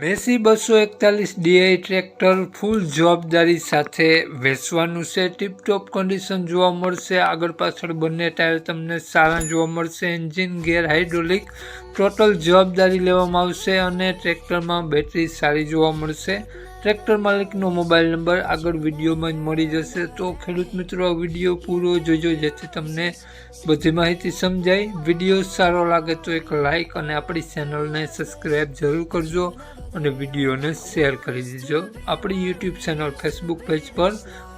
Massey બસો એકતાલીસ D I tractor ફૂલ જવાબદારી સાથે વેચવાનું છે. ટીપટોપ કન્ડિશન જોવા મળશે. આગળ પાછળ બંને ટાયર તમને સારા જોવા મળશે. એન્જિન ગેર હાઇડ્રોલિક ટોટલ જવાબદારી લેવામાં આવશે અને ટ્રેક્ટરમાં બેટરી સારી જોવા મળશે. ટ્રેક્ટર માલિકનો મોબાઈલ નંબર આગળ વિડીયોમાં જ મળી જશે. તો ખેડૂત મિત્રો, આ વીડિયો પૂરો જોજો, જેથી તમને બધી માહિતી સમજાય. વીડિયો સારો લાગે તો એક લાઈક અને આપણી ચેનલને સબસ્ક્રાઈબ જરૂર કરજો અને વિડીયોને શેર કરી દેજો. આપણી યુટ્યુબ ચેનલ, ફેસબુક પેજ પર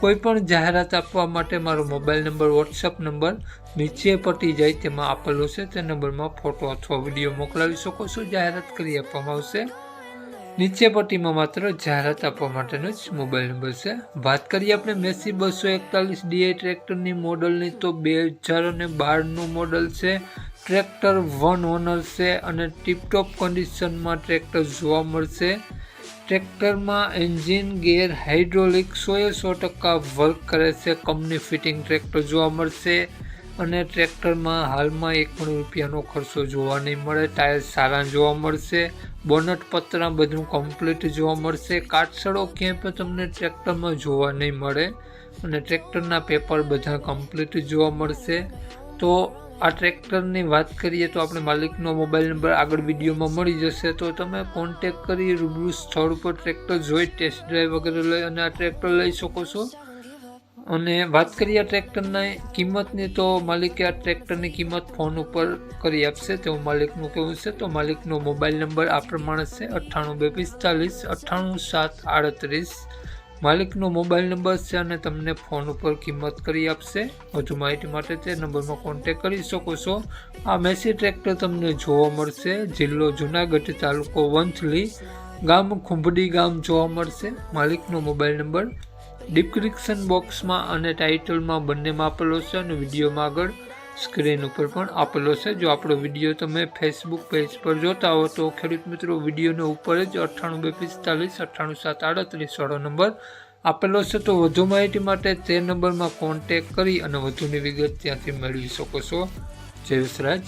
કોઈપણ જાહેરાત આપવા માટે મારો મોબાઈલ નંબર, વોટ્સઅપ નંબર નીચે પટી જાય તેમાં આપેલો છે. તે નંબરમાં ફોટો અથવા વીડિયો મોકલાવી શકો છો. જાહેરાત કરી આપવામાં આવશે. નીચે પટ્ટીમાં માત્ર જાહેરાત આપવા માટેનો જ મોબાઈલ નંબર છે. વાત કરીએ આપણે મેસી બસો એકતાલીસ ડીઆઈ ટ્રેક્ટરની મોડલની, તો બે હજાર અને બારનું મોડલ છે. ટ્રેક્ટર વન ઓનર છે અને ટીપટોપ કન્ડિશનમાં ટ્રેક્ટર જોવા મળશે. ટ્રેક્ટરમાં એન્જિન ગેર હાઇડ્રોલિક સોએ સો ટકા વર્ક કરે છે. કંપની ફિટિંગ ટ્રેક્ટર જોવા મળશે અને ટ્રેક્ટરમાં હાલમાં એક પણ રૂપિયાનો ખર્ચો જોવા નહીં મળે. ટાયર સારા જોવા મળશે. બોનટ પત્ર બધું કમ્પ્લીટ જોવા મળશે. કાટસડો ક્યાંય પણ તમને ટ્રેક્ટરમાં જોવા નહીં મળે અને ટ્રેક્ટરના પેપર બધા કમ્પ્લીટ જોવા મળશે. તો આ ટ્રેક્ટરની વાત કરીએ તો આપણે માલિકનો મોબાઈલ નંબર આગળ વિડીયોમાં મળી જશે. તો તમે કોન્ટેક કરી રૂબરૂ સ્થળ ઉપર ટ્રેક્ટર જોઈ ટેસ્ટ ડ્રાઈવ વગેરે લઈ અને આ ટ્રેક્ટર લઈ શકો છો. અને વાત કરીએ આ ટ્રેક્ટરના કિંમતની, તો માલિકે આ ટ્રેક્ટરની કિંમત ફોન ઉપર કરી આપશે. તેવું માલિકનું કહેવું છે, તો માલિકનો મોબાઈલ નંબર આ પ્રમાણે છે, અઠ્ઠાણું બે પિસ્તાલીસ અઠ્ઠાણું સાત આડત્રીસ. માલિકનો મોબાઈલ નંબર છે અને તમને ફોન ઉપર કિંમત કરી આપશે. વધુ માહિતી માટે તે નંબરમાં કોન્ટેક કરી શકો છો. આ મેસી ટ્રેક્ટર તમને જોવા મળશે. જિલ્લો જુનાગઢ તાલુકો વંથલી ગામ, ખુંભડી ગામ જોવા મળશે. માલિકનો મોબાઈલ નંબર ડિસ્ક્રિપ્શન બોક્સમાં અને ટાઇટલમાં બંનેમાં આપેલો છે અને વિડીયોમાં આગળ સ્ક્રીન ઉપર પણ આપેલો છે. જો આપણો વીડિયો તમે ફેસબુક પેજ પર જોતા હો તો ખેડૂત મિત્રો, વિડીયોને ઉપર જ અઠ્ઠાણું બે પિસ્તાલીસ, અઠ્ઠાણું સાત, આડત્રીસ વાળો નંબર આપેલો છે. તો વધુ માહિતી માટે તે નંબરમાં કોન્ટેક કરી અને વધુની વિગત ત્યાંથી મેળવી શકો છો. જય વિસરાજ.